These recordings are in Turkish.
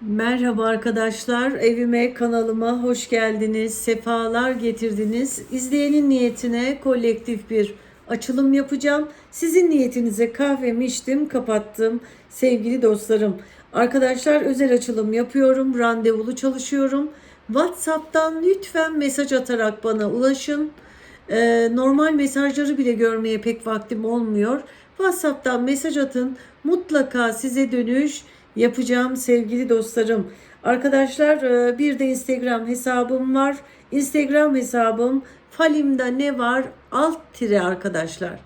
Merhaba arkadaşlar, evime, kanalıma hoş geldiniz, sefalar getirdiniz. İzleyenin niyetine kolektif bir açılım yapacağım. Sizin niyetinize kahvemi içtim, kapattım sevgili dostlarım. Arkadaşlar özel açılım yapıyorum, randevulu çalışıyorum. WhatsApp'tan lütfen mesaj atarak bana ulaşın. Ee, normal mesajları bile görmeye pek vaktim olmuyor. WhatsApp'tan mesaj atın. Mutlaka size dönüş yapacağım sevgili dostlarım. Arkadaşlar e, bir de Instagram hesabım var. Instagram hesabım Falim'de ne var? Alt tire arkadaşlar.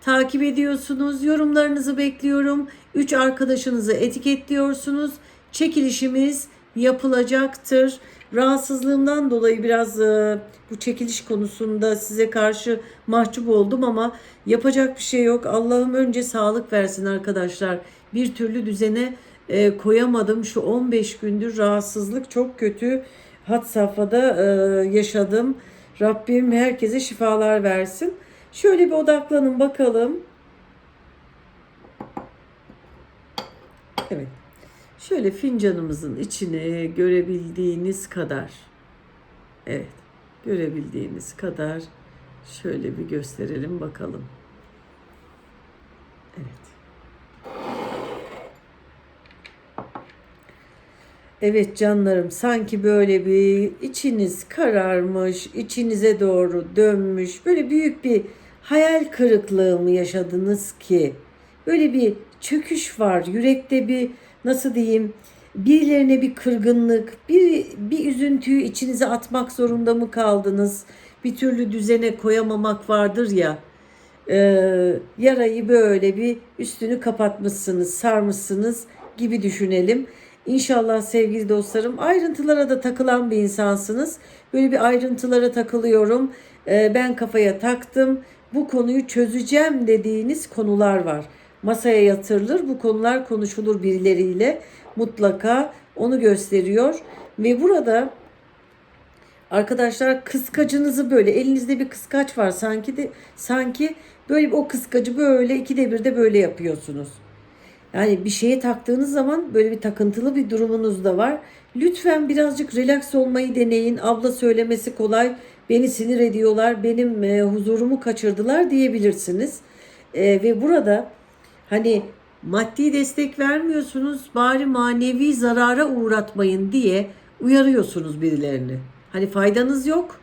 Takip ediyorsunuz. Yorumlarınızı bekliyorum. Üç arkadaşınızı etiketliyorsunuz. Çekilişimiz yapılacaktır. Rahatsızlığımdan dolayı biraz e, bu çekiliş konusunda size karşı mahcup oldum ama yapacak bir şey yok. Allah'ım önce sağlık versin arkadaşlar. Bir türlü düzene e, koyamadım. Şu 15 gündür rahatsızlık çok kötü. Hat safhada e, yaşadım. Rabbim herkese şifalar versin. Şöyle bir odaklanın bakalım. Evet. Şöyle fincanımızın içine görebildiğiniz kadar. Evet. Görebildiğiniz kadar şöyle bir gösterelim bakalım. Evet. Evet canlarım sanki böyle bir içiniz kararmış, içinize doğru dönmüş, böyle büyük bir hayal kırıklığı mı yaşadınız ki? Böyle bir çöküş var, yürekte bir nasıl diyeyim, birilerine bir kırgınlık, bir, bir üzüntüyü içinize atmak zorunda mı kaldınız? Bir türlü düzene koyamamak vardır ya, e, yarayı böyle bir üstünü kapatmışsınız, sarmışsınız gibi düşünelim. İnşallah sevgili dostlarım ayrıntılara da takılan bir insansınız. Böyle bir ayrıntılara takılıyorum. Ee, ben kafaya taktım. Bu konuyu çözeceğim dediğiniz konular var. Masaya yatırılır. Bu konular konuşulur birileriyle. Mutlaka onu gösteriyor. Ve burada arkadaşlar kıskacınızı böyle elinizde bir kıskaç var sanki de sanki böyle o kıskacı böyle ikide bir de böyle yapıyorsunuz. Yani bir şeye taktığınız zaman böyle bir takıntılı bir durumunuz da var. Lütfen birazcık relax olmayı deneyin. Abla söylemesi kolay. Beni sinir ediyorlar. Benim e, huzurumu kaçırdılar diyebilirsiniz. E, ve burada hani maddi destek vermiyorsunuz. Bari manevi zarara uğratmayın diye uyarıyorsunuz birilerini. Hani faydanız yok.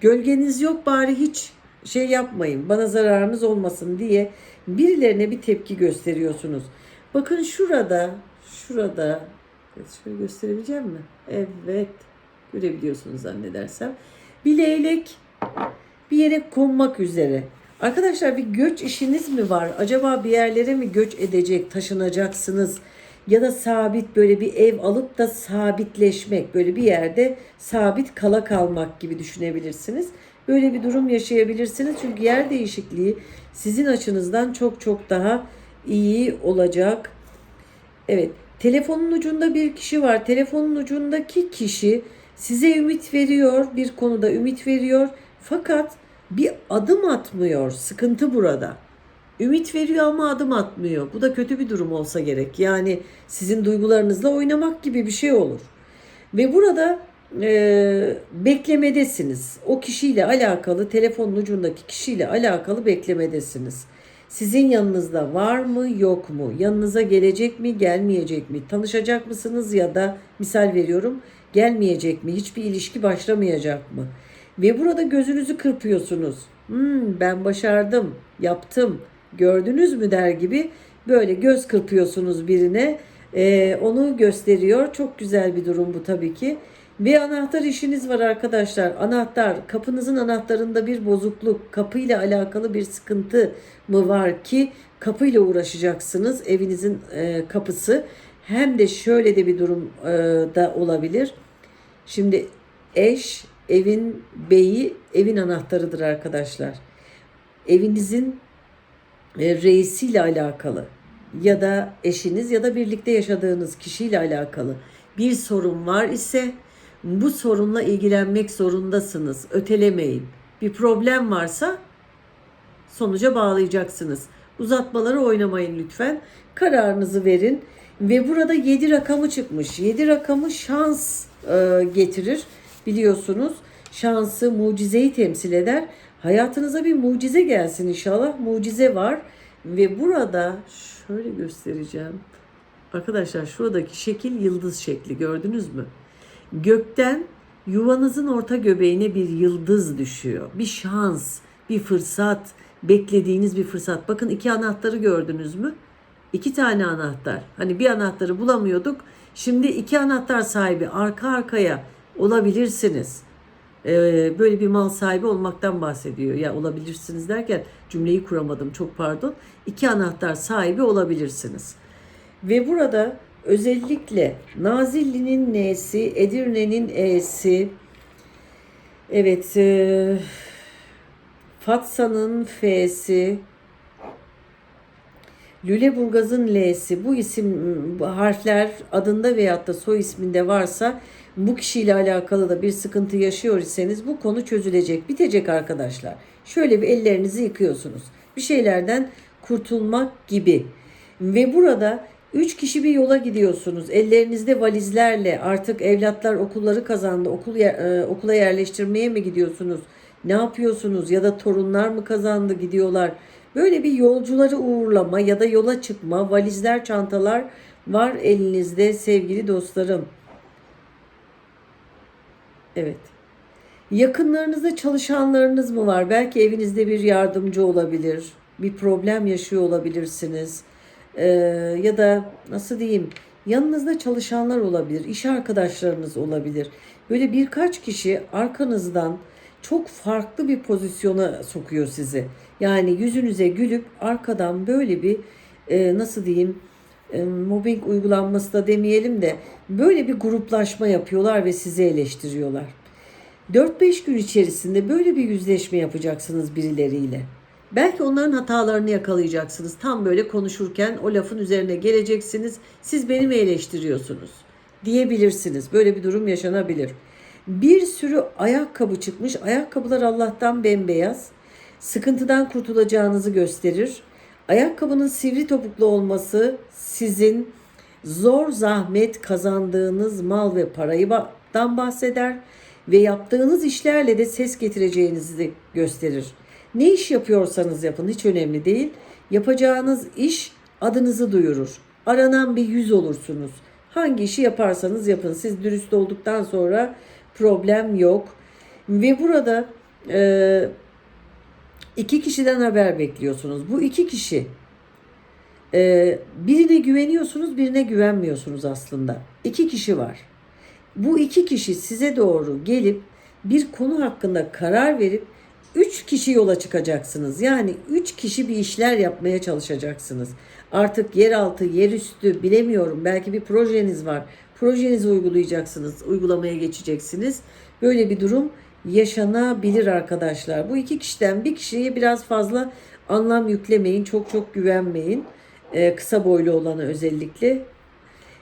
Gölgeniz yok bari hiç şey yapmayın. Bana zararınız olmasın diye birilerine bir tepki gösteriyorsunuz. Bakın şurada, şurada şöyle gösterebileceğim mi? Evet. Görebiliyorsunuz zannedersem. Bir leylek bir yere konmak üzere. Arkadaşlar bir göç işiniz mi var? Acaba bir yerlere mi göç edecek, taşınacaksınız? Ya da sabit böyle bir ev alıp da sabitleşmek, böyle bir yerde sabit kala kalmak gibi düşünebilirsiniz. Böyle bir durum yaşayabilirsiniz. Çünkü yer değişikliği sizin açınızdan çok çok daha iyi olacak. Evet, telefonun ucunda bir kişi var. Telefonun ucundaki kişi size ümit veriyor, bir konuda ümit veriyor. Fakat bir adım atmıyor. Sıkıntı burada. Ümit veriyor ama adım atmıyor. Bu da kötü bir durum olsa gerek. Yani sizin duygularınızla oynamak gibi bir şey olur. Ve burada e, beklemedesiniz. O kişiyle alakalı, telefonun ucundaki kişiyle alakalı beklemedesiniz. Sizin yanınızda var mı yok mu? Yanınıza gelecek mi gelmeyecek mi? Tanışacak mısınız ya da misal veriyorum gelmeyecek mi? Hiçbir ilişki başlamayacak mı? Ve burada gözünüzü kırpıyorsunuz. Hmm, ben başardım, yaptım, gördünüz mü der gibi böyle göz kırpıyorsunuz birine. Ee, onu gösteriyor. Çok güzel bir durum bu tabii ki. Ve anahtar işiniz var arkadaşlar. Anahtar, kapınızın anahtarında bir bozukluk, kapıyla alakalı bir sıkıntı mı var ki kapıyla uğraşacaksınız. Evinizin e, kapısı. Hem de şöyle de bir durum e, da olabilir. Şimdi eş, evin beyi, evin anahtarıdır arkadaşlar. Evinizin e, reisiyle alakalı ya da eşiniz ya da birlikte yaşadığınız kişiyle alakalı bir sorun var ise bu sorunla ilgilenmek zorundasınız. Ötelemeyin. Bir problem varsa sonuca bağlayacaksınız. Uzatmaları oynamayın lütfen. Kararınızı verin. Ve burada 7 rakamı çıkmış. 7 rakamı şans e, getirir biliyorsunuz. Şansı, mucizeyi temsil eder. Hayatınıza bir mucize gelsin inşallah. Mucize var. Ve burada şöyle göstereceğim. Arkadaşlar şuradaki şekil yıldız şekli gördünüz mü? Gökten yuvanızın orta göbeğine bir yıldız düşüyor. Bir şans, bir fırsat, beklediğiniz bir fırsat. Bakın iki anahtarı gördünüz mü? İki tane anahtar. Hani bir anahtarı bulamıyorduk. Şimdi iki anahtar sahibi arka arkaya olabilirsiniz. Ee, böyle bir mal sahibi olmaktan bahsediyor. Ya olabilirsiniz derken cümleyi kuramadım çok pardon. İki anahtar sahibi olabilirsiniz. Ve burada özellikle Nazilli'nin N'si, Edirne'nin E'si, evet e, Fatsa'nın F'si, Lüleburgaz'ın L'si bu isim harfler adında veyahut da soy isminde varsa bu kişiyle alakalı da bir sıkıntı yaşıyor iseniz bu konu çözülecek, bitecek arkadaşlar. Şöyle bir ellerinizi yıkıyorsunuz. Bir şeylerden kurtulmak gibi. Ve burada üç kişi bir yola gidiyorsunuz. Ellerinizde valizlerle artık evlatlar okulları kazandı. Okul e, okula yerleştirmeye mi gidiyorsunuz? Ne yapıyorsunuz? Ya da torunlar mı kazandı gidiyorlar? Böyle bir yolcuları uğurlama ya da yola çıkma, valizler, çantalar var elinizde sevgili dostlarım. Evet. Yakınlarınızda çalışanlarınız mı var? Belki evinizde bir yardımcı olabilir. Bir problem yaşıyor olabilirsiniz. Ee, ya da nasıl diyeyim? Yanınızda çalışanlar olabilir. iş arkadaşlarınız olabilir. Böyle birkaç kişi arkanızdan çok farklı bir pozisyona sokuyor sizi. Yani yüzünüze gülüp arkadan böyle bir e, nasıl diyeyim e, mobbing uygulanması da demeyelim de böyle bir gruplaşma yapıyorlar ve sizi eleştiriyorlar. 4-5 gün içerisinde böyle bir yüzleşme yapacaksınız birileriyle. Belki onların hatalarını yakalayacaksınız. Tam böyle konuşurken o lafın üzerine geleceksiniz. Siz beni mi eleştiriyorsunuz? Diyebilirsiniz. Böyle bir durum yaşanabilir. Bir sürü ayakkabı çıkmış. Ayakkabılar Allah'tan bembeyaz. Sıkıntıdan kurtulacağınızı gösterir. Ayakkabının sivri topuklu olması sizin zor zahmet kazandığınız mal ve parayıdan bahseder ve yaptığınız işlerle de ses getireceğinizi gösterir. Ne iş yapıyorsanız yapın hiç önemli değil. Yapacağınız iş adınızı duyurur. Aranan bir yüz olursunuz. Hangi işi yaparsanız yapın. Siz dürüst olduktan sonra problem yok. Ve burada e, iki kişiden haber bekliyorsunuz. Bu iki kişi e, birine güveniyorsunuz, birine güvenmiyorsunuz aslında. İki kişi var. Bu iki kişi size doğru gelip bir konu hakkında karar verip üç kişi yola çıkacaksınız. Yani üç kişi bir işler yapmaya çalışacaksınız. Artık yeraltı, yerüstü bilemiyorum. Belki bir projeniz var. Projenizi uygulayacaksınız, uygulamaya geçeceksiniz. Böyle bir durum yaşanabilir arkadaşlar. Bu iki kişiden bir kişiye biraz fazla anlam yüklemeyin. Çok çok güvenmeyin. Ee, kısa boylu olanı özellikle.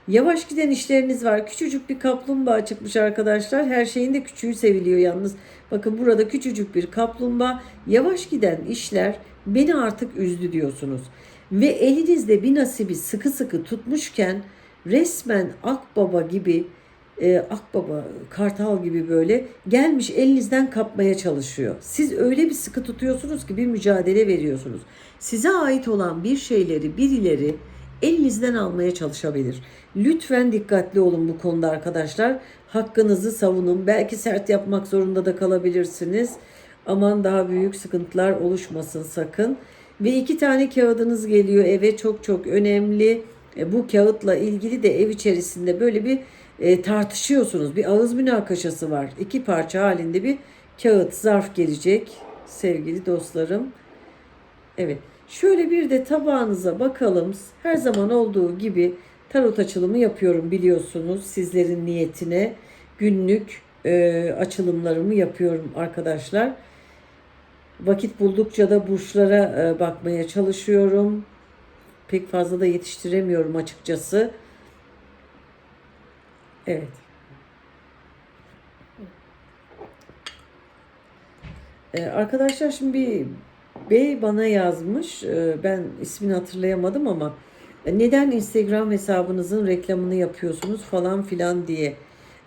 Yavaş giden işleriniz var. Küçücük bir kaplumbağa çıkmış arkadaşlar. Her şeyin de küçüğü seviliyor yalnız. Bakın burada küçücük bir kaplumbağa. Yavaş giden işler beni artık üzdü diyorsunuz. Ve elinizde bir nasibi sıkı sıkı tutmuşken resmen akbaba gibi e, akbaba, kartal gibi böyle gelmiş elinizden kapmaya çalışıyor. Siz öyle bir sıkı tutuyorsunuz ki bir mücadele veriyorsunuz. Size ait olan bir şeyleri birileri elinizden almaya çalışabilir. Lütfen dikkatli olun bu konuda arkadaşlar. Hakkınızı savunun. Belki sert yapmak zorunda da kalabilirsiniz. Aman daha büyük sıkıntılar oluşmasın sakın. Ve iki tane kağıdınız geliyor eve çok çok önemli. E, bu kağıtla ilgili de ev içerisinde böyle bir e, tartışıyorsunuz. Bir ağız münakaşası var. İki parça halinde bir kağıt zarf gelecek sevgili dostlarım. Evet. Şöyle bir de tabağınıza bakalım. Her zaman olduğu gibi tarot açılımı yapıyorum biliyorsunuz. Sizlerin niyetine günlük e, açılımlarımı yapıyorum arkadaşlar. Vakit buldukça da burçlara e, bakmaya çalışıyorum. Pek fazla da yetiştiremiyorum açıkçası. Evet. Ee, arkadaşlar şimdi bir bey bana yazmış. Ee, ben ismini hatırlayamadım ama Neden Instagram hesabınızın reklamını yapıyorsunuz falan filan diye.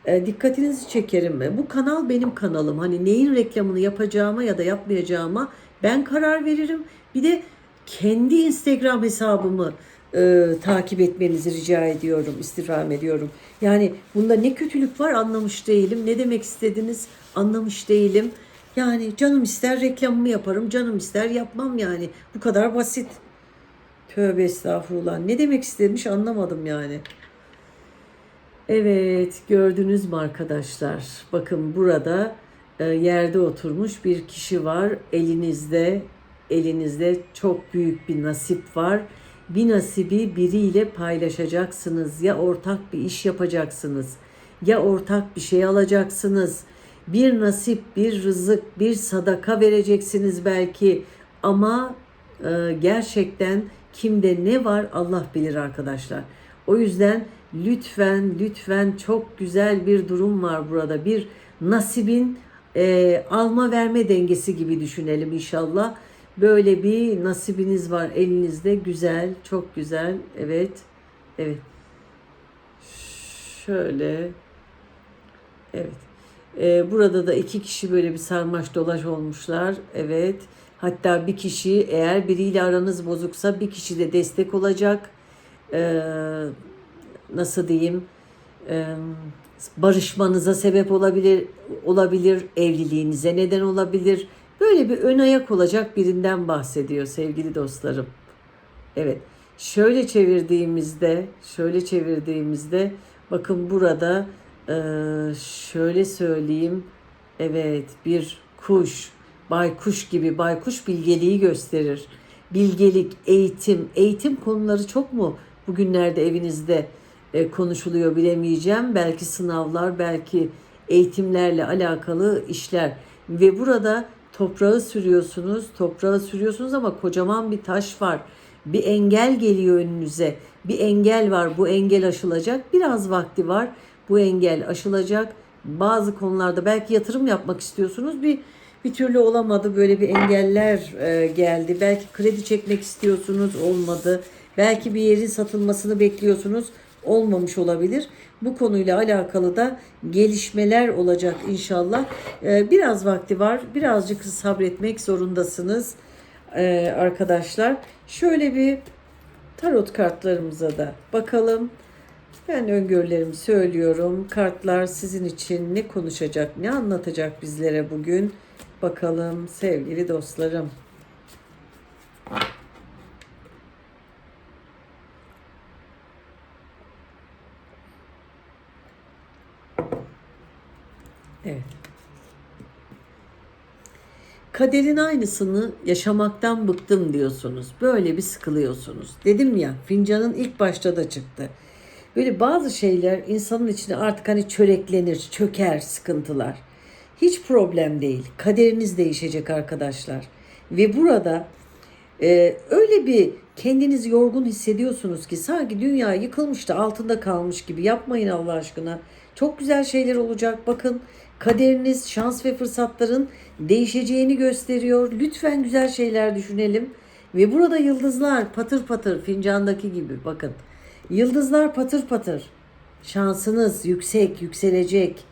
E, dikkatinizi çekerim. Bu kanal benim kanalım. Hani neyin reklamını yapacağıma ya da yapmayacağıma ben karar veririm. Bir de kendi Instagram hesabımı e, takip etmenizi rica ediyorum, istirham ediyorum. Yani bunda ne kötülük var anlamış değilim. Ne demek istediniz anlamış değilim. Yani canım ister reklamımı yaparım, canım ister yapmam yani. Bu kadar basit. Tövbe estağfurullah. Ne demek istemiş anlamadım yani. Evet gördünüz mü arkadaşlar? Bakın burada e, yerde oturmuş bir kişi var. Elinizde elinizde çok büyük bir nasip var. Bir nasibi biriyle paylaşacaksınız. Ya ortak bir iş yapacaksınız. Ya ortak bir şey alacaksınız. Bir nasip, bir rızık, bir sadaka vereceksiniz belki. Ama e, gerçekten kimde ne var Allah bilir arkadaşlar. O yüzden lütfen lütfen çok güzel bir durum var burada. Bir nasibin e, alma verme dengesi gibi düşünelim inşallah. Böyle bir nasibiniz var elinizde. Güzel, çok güzel. Evet. Evet. Şöyle. Evet. Ee, burada da iki kişi böyle bir sarmaş dolaş olmuşlar. Evet. Hatta bir kişi eğer biriyle aranız bozuksa bir kişi de destek olacak. Ee, nasıl diyeyim? Ee, barışmanıza sebep olabilir, olabilir evliliğinize neden olabilir. Böyle bir ön ayak olacak birinden bahsediyor sevgili dostlarım. Evet. Şöyle çevirdiğimizde, şöyle çevirdiğimizde bakın burada e, şöyle söyleyeyim. Evet, bir kuş, baykuş gibi baykuş bilgeliği gösterir. Bilgelik, eğitim, eğitim konuları çok mu bugünlerde evinizde e, konuşuluyor bilemeyeceğim. Belki sınavlar, belki eğitimlerle alakalı işler ve burada toprağı sürüyorsunuz, toprağı sürüyorsunuz ama kocaman bir taş var. Bir engel geliyor önünüze. Bir engel var. Bu engel aşılacak. Biraz vakti var. Bu engel aşılacak. Bazı konularda belki yatırım yapmak istiyorsunuz. Bir bir türlü olamadı. Böyle bir engeller e, geldi. Belki kredi çekmek istiyorsunuz, olmadı. Belki bir yerin satılmasını bekliyorsunuz, olmamış olabilir. Bu konuyla alakalı da gelişmeler olacak inşallah. Ee, biraz vakti var. Birazcık sabretmek zorundasınız ee, arkadaşlar. Şöyle bir tarot kartlarımıza da bakalım. Ben öngörülerimi söylüyorum. Kartlar sizin için ne konuşacak, ne anlatacak bizlere bugün? Bakalım sevgili dostlarım. Evet. Kaderin aynısını yaşamaktan bıktım diyorsunuz. Böyle bir sıkılıyorsunuz. Dedim ya fincanın ilk başta da çıktı. Böyle bazı şeyler insanın içine artık hani çöreklenir, çöker sıkıntılar. Hiç problem değil. Kaderiniz değişecek arkadaşlar. Ve burada e, öyle bir kendinizi yorgun hissediyorsunuz ki sanki dünya yıkılmış da altında kalmış gibi. Yapmayın Allah aşkına. Çok güzel şeyler olacak. Bakın kaderiniz, şans ve fırsatların değişeceğini gösteriyor. Lütfen güzel şeyler düşünelim. Ve burada yıldızlar patır patır fincandaki gibi bakın. Yıldızlar patır patır. Şansınız yüksek, yükselecek.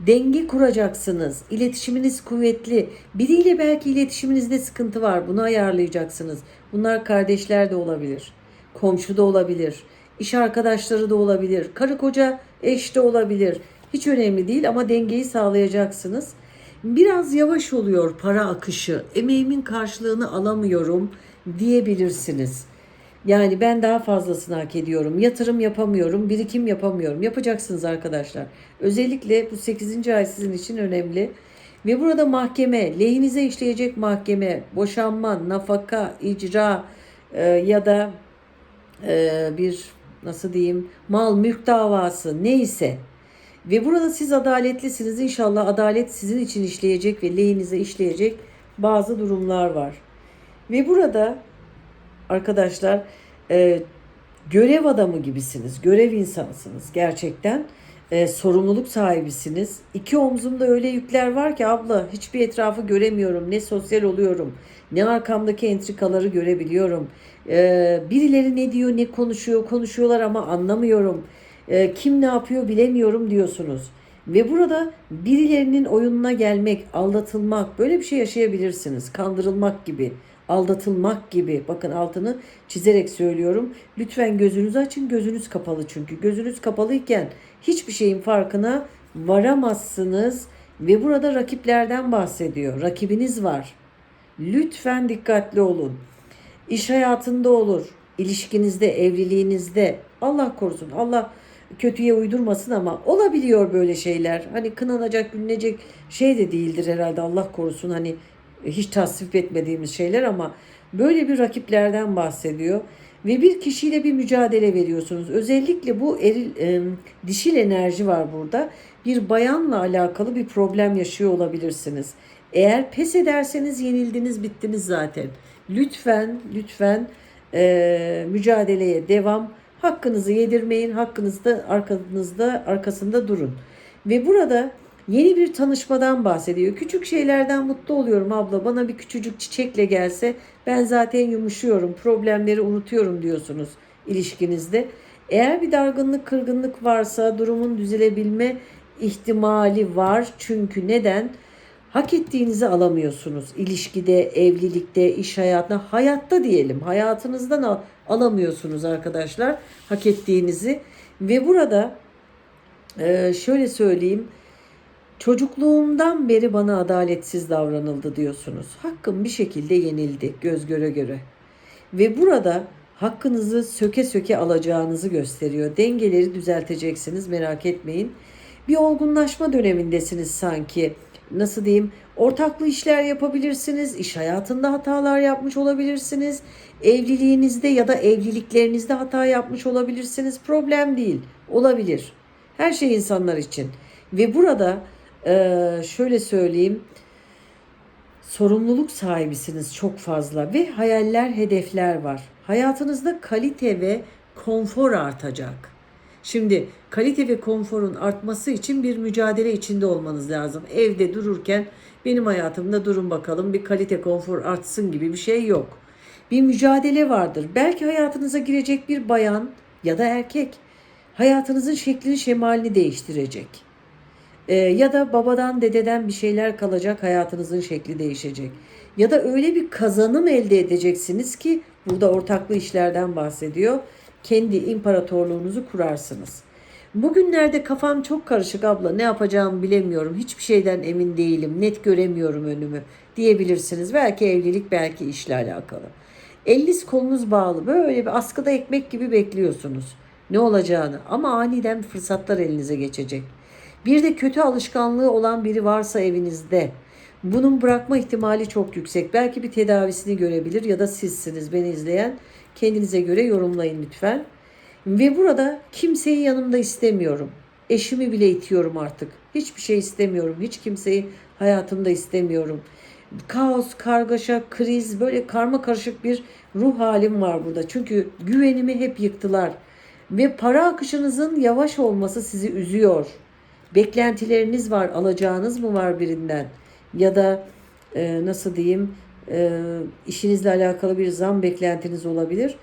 Denge kuracaksınız. İletişiminiz kuvvetli. Biriyle belki iletişiminizde sıkıntı var. Bunu ayarlayacaksınız. Bunlar kardeşler de olabilir. Komşu da olabilir. İş arkadaşları da olabilir. Karı koca eş de olabilir. Hiç önemli değil ama dengeyi sağlayacaksınız. Biraz yavaş oluyor para akışı. Emeğimin karşılığını alamıyorum diyebilirsiniz. Yani ben daha fazlasını hak ediyorum. Yatırım yapamıyorum, birikim yapamıyorum. Yapacaksınız arkadaşlar. Özellikle bu 8. ay sizin için önemli. Ve burada mahkeme, lehinize işleyecek mahkeme, boşanma, nafaka, icra e, ya da e, bir nasıl diyeyim mal mülk davası neyse ve burada siz adaletlisiniz. İnşallah adalet sizin için işleyecek ve lehinize işleyecek bazı durumlar var. Ve burada arkadaşlar e, görev adamı gibisiniz. Görev insanısınız gerçekten. e, sorumluluk sahibisiniz. İki omzumda öyle yükler var ki abla hiçbir etrafı göremiyorum. Ne sosyal oluyorum, ne arkamdaki entrikaları görebiliyorum. E, birileri ne diyor, ne konuşuyor, konuşuyorlar ama anlamıyorum. E, kim ne yapıyor bilemiyorum diyorsunuz. Ve burada birilerinin oyununa gelmek, aldatılmak, böyle bir şey yaşayabilirsiniz. Kandırılmak gibi, aldatılmak gibi. Bakın altını çizerek söylüyorum. Lütfen gözünüzü açın. Gözünüz kapalı çünkü. Gözünüz kapalıyken hiçbir şeyin farkına varamazsınız. Ve burada rakiplerden bahsediyor. Rakibiniz var. Lütfen dikkatli olun. İş hayatında olur, ilişkinizde, evliliğinizde. Allah korusun. Allah kötüye uydurmasın ama olabiliyor böyle şeyler. Hani kınanacak, gülünecek şey de değildir herhalde Allah korusun. Hani hiç tasvip etmediğimiz şeyler ama böyle bir rakiplerden bahsediyor. Ve bir kişiyle bir mücadele veriyorsunuz. Özellikle bu eril, e, dişil enerji var burada. Bir bayanla alakalı bir problem yaşıyor olabilirsiniz. Eğer pes ederseniz yenildiniz, bittiniz zaten. Lütfen, lütfen e, mücadeleye devam. Hakkınızı yedirmeyin, hakkınızda arkanızda arkasında durun. Ve burada yeni bir tanışmadan bahsediyor. Küçük şeylerden mutlu oluyorum abla. Bana bir küçücük çiçekle gelse ben zaten yumuşuyorum. Problemleri unutuyorum diyorsunuz ilişkinizde. Eğer bir dargınlık, kırgınlık varsa durumun düzelebilme ihtimali var. Çünkü neden? Hak ettiğinizi alamıyorsunuz. İlişkide, evlilikte, iş hayatında, hayatta diyelim. Hayatınızdan al, alamıyorsunuz arkadaşlar hak ettiğinizi. Ve burada şöyle söyleyeyim. Çocukluğumdan beri bana adaletsiz davranıldı diyorsunuz. Hakkım bir şekilde yenildi göz göre göre. Ve burada hakkınızı söke söke alacağınızı gösteriyor. Dengeleri düzelteceksiniz merak etmeyin. Bir olgunlaşma dönemindesiniz sanki. Nasıl diyeyim? Ortaklı işler yapabilirsiniz. iş hayatında hatalar yapmış olabilirsiniz. Evliliğinizde ya da evliliklerinizde hata yapmış olabilirsiniz. Problem değil. Olabilir. Her şey insanlar için. Ve burada eee, şöyle söyleyeyim. Sorumluluk sahibisiniz çok fazla ve hayaller, hedefler var. Hayatınızda kalite ve konfor artacak. Şimdi kalite ve konforun artması için bir mücadele içinde olmanız lazım. Evde dururken benim hayatımda durun bakalım bir kalite konfor artsın gibi bir şey yok. Bir mücadele vardır. Belki hayatınıza girecek bir bayan ya da erkek hayatınızın şeklini şemalini değiştirecek. Ee, ya da babadan dededen bir şeyler kalacak hayatınızın şekli değişecek. Ya da öyle bir kazanım elde edeceksiniz ki burada ortaklı işlerden bahsediyor. Kendi imparatorluğunuzu kurarsınız. Bugünlerde kafam çok karışık abla ne yapacağımı bilemiyorum. Hiçbir şeyden emin değilim. Net göremiyorum önümü diyebilirsiniz. Belki evlilik belki işle alakalı. Eliniz kolunuz bağlı böyle bir askıda ekmek gibi bekliyorsunuz. Ne olacağını ama aniden fırsatlar elinize geçecek. Bir de kötü alışkanlığı olan biri varsa evinizde bunun bırakma ihtimali çok yüksek. Belki bir tedavisini görebilir ya da sizsiniz beni izleyen. Kendinize göre yorumlayın lütfen. Ve burada kimseyi yanımda istemiyorum. Eşimi bile itiyorum artık. Hiçbir şey istemiyorum. Hiç kimseyi hayatımda istemiyorum. Kaos, kargaşa, kriz böyle karma karışık bir ruh halim var burada. Çünkü güvenimi hep yıktılar. Ve para akışınızın yavaş olması sizi üzüyor. Beklentileriniz var, alacağınız mı var birinden? Ya da e, nasıl diyeyim e, işinizle alakalı bir zam beklentiniz olabilir.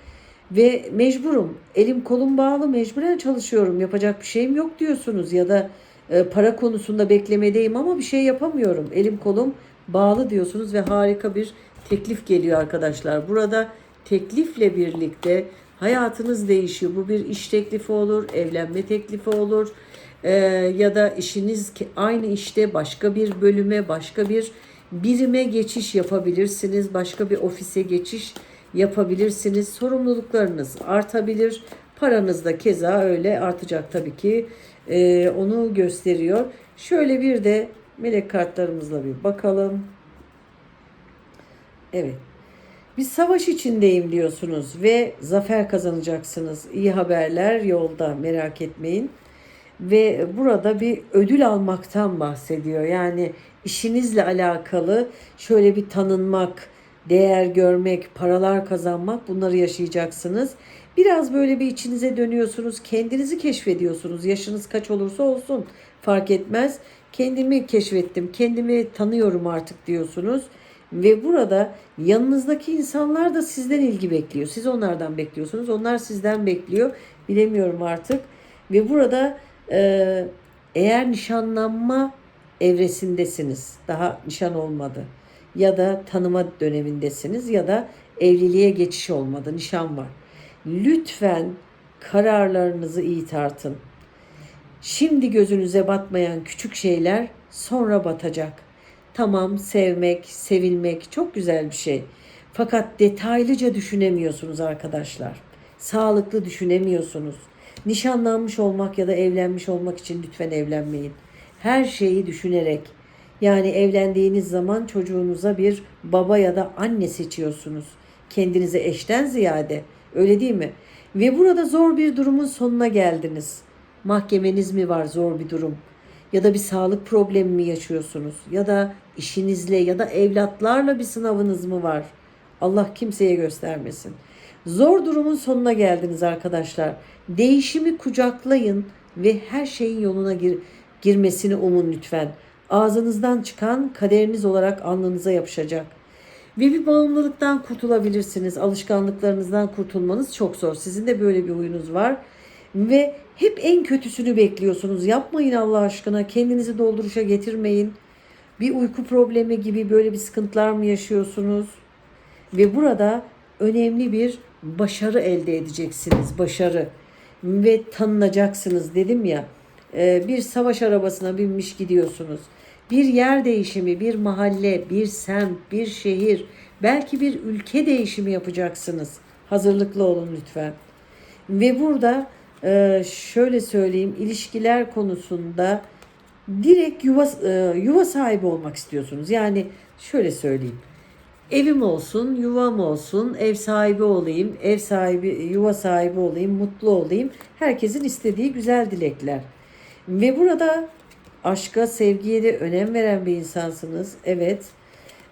Ve mecburum, elim kolum bağlı, mecburen çalışıyorum, yapacak bir şeyim yok diyorsunuz. Ya da e, para konusunda beklemedeyim ama bir şey yapamıyorum, elim kolum bağlı diyorsunuz ve harika bir teklif geliyor arkadaşlar. Burada teklifle birlikte hayatınız değişiyor. Bu bir iş teklifi olur, evlenme teklifi olur Ee, ya da işiniz aynı işte başka bir bölüme, başka bir birime geçiş yapabilirsiniz. Başka bir ofise geçiş yapabilirsiniz. Sorumluluklarınız artabilir. Paranız da keza öyle artacak tabii ki. Ee, onu gösteriyor. Şöyle bir de melek kartlarımızla bir bakalım. Evet. Bir savaş içindeyim diyorsunuz ve zafer kazanacaksınız. İyi haberler yolda merak etmeyin. Ve burada bir ödül almaktan bahsediyor. Yani işinizle alakalı şöyle bir tanınmak, değer görmek, paralar kazanmak bunları yaşayacaksınız. Biraz böyle bir içinize dönüyorsunuz. Kendinizi keşfediyorsunuz. Yaşınız kaç olursa olsun fark etmez. Kendimi keşfettim. Kendimi tanıyorum artık diyorsunuz. Ve burada yanınızdaki insanlar da sizden ilgi bekliyor. Siz onlardan bekliyorsunuz. Onlar sizden bekliyor. Bilemiyorum artık. Ve burada e, eğer nişanlanma evresindesiniz. Daha nişan olmadı. Ya da tanıma dönemindesiniz ya da evliliğe geçiş olmadı. Nişan var. Lütfen kararlarınızı iyi tartın. Şimdi gözünüze batmayan küçük şeyler sonra batacak. Tamam sevmek, sevilmek çok güzel bir şey. Fakat detaylıca düşünemiyorsunuz arkadaşlar. Sağlıklı düşünemiyorsunuz. Nişanlanmış olmak ya da evlenmiş olmak için lütfen evlenmeyin. Her şeyi düşünerek yani evlendiğiniz zaman çocuğunuza bir baba ya da anne seçiyorsunuz. Kendinize eşten ziyade. Öyle değil mi? Ve burada zor bir durumun sonuna geldiniz. Mahkemeniz mi var zor bir durum? Ya da bir sağlık problemi mi yaşıyorsunuz? Ya da işinizle ya da evlatlarla bir sınavınız mı var? Allah kimseye göstermesin. Zor durumun sonuna geldiniz arkadaşlar. Değişimi kucaklayın ve her şeyin yoluna gir, girmesini umun lütfen. Ağzınızdan çıkan kaderiniz olarak alnınıza yapışacak. Ve bir bağımlılıktan kurtulabilirsiniz. Alışkanlıklarınızdan kurtulmanız çok zor. Sizin de böyle bir huyunuz var. Ve hep en kötüsünü bekliyorsunuz. Yapmayın Allah aşkına. Kendinizi dolduruşa getirmeyin. Bir uyku problemi gibi böyle bir sıkıntılar mı yaşıyorsunuz? Ve burada önemli bir başarı elde edeceksiniz. Başarı. Ve tanınacaksınız dedim ya. e, Bir savaş arabasına binmiş gidiyorsunuz. Bir yer değişimi, bir mahalle, bir semt, bir şehir, belki bir ülke değişimi yapacaksınız. Hazırlıklı olun lütfen. Ve burada e, şöyle söyleyeyim ilişkiler konusunda direkt yuva, e, yuva sahibi olmak istiyorsunuz. Yani şöyle söyleyeyim. Evim olsun, yuvam olsun, ev sahibi olayım, ev sahibi, yuva sahibi olayım, mutlu olayım. Herkesin istediği güzel dilekler. Ve burada aşka, sevgiye de önem veren bir insansınız. Evet.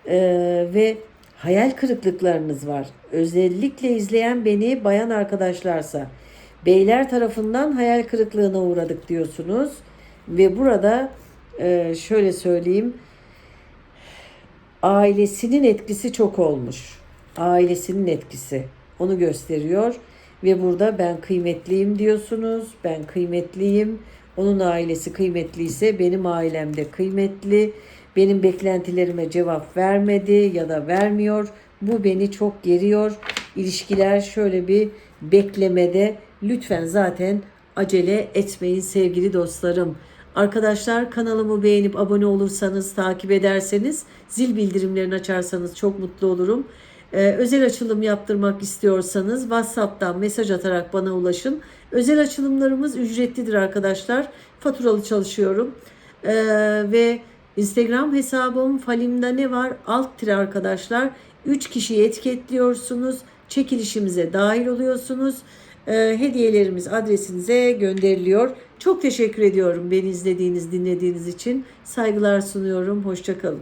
Ee, ve hayal kırıklıklarınız var. Özellikle izleyen beni bayan arkadaşlarsa beyler tarafından hayal kırıklığına uğradık diyorsunuz. Ve burada e, şöyle söyleyeyim ailesinin etkisi çok olmuş. Ailesinin etkisi onu gösteriyor ve burada ben kıymetliyim diyorsunuz. Ben kıymetliyim. Onun ailesi kıymetliyse benim ailem de kıymetli. Benim beklentilerime cevap vermedi ya da vermiyor. Bu beni çok geriyor. İlişkiler şöyle bir beklemede. Lütfen zaten acele etmeyin sevgili dostlarım. Arkadaşlar kanalımı beğenip abone olursanız, takip ederseniz, zil bildirimlerini açarsanız çok mutlu olurum. Ee, özel açılım yaptırmak istiyorsanız WhatsApp'tan mesaj atarak bana ulaşın. Özel açılımlarımız ücretlidir arkadaşlar. Faturalı çalışıyorum. Ee, ve Instagram hesabım Falim'de ne var? Alt tire arkadaşlar. 3 kişiyi etiketliyorsunuz. Çekilişimize dahil oluyorsunuz. Ee, hediyelerimiz adresinize gönderiliyor. Çok teşekkür ediyorum beni izlediğiniz, dinlediğiniz için. Saygılar sunuyorum. Hoşçakalın.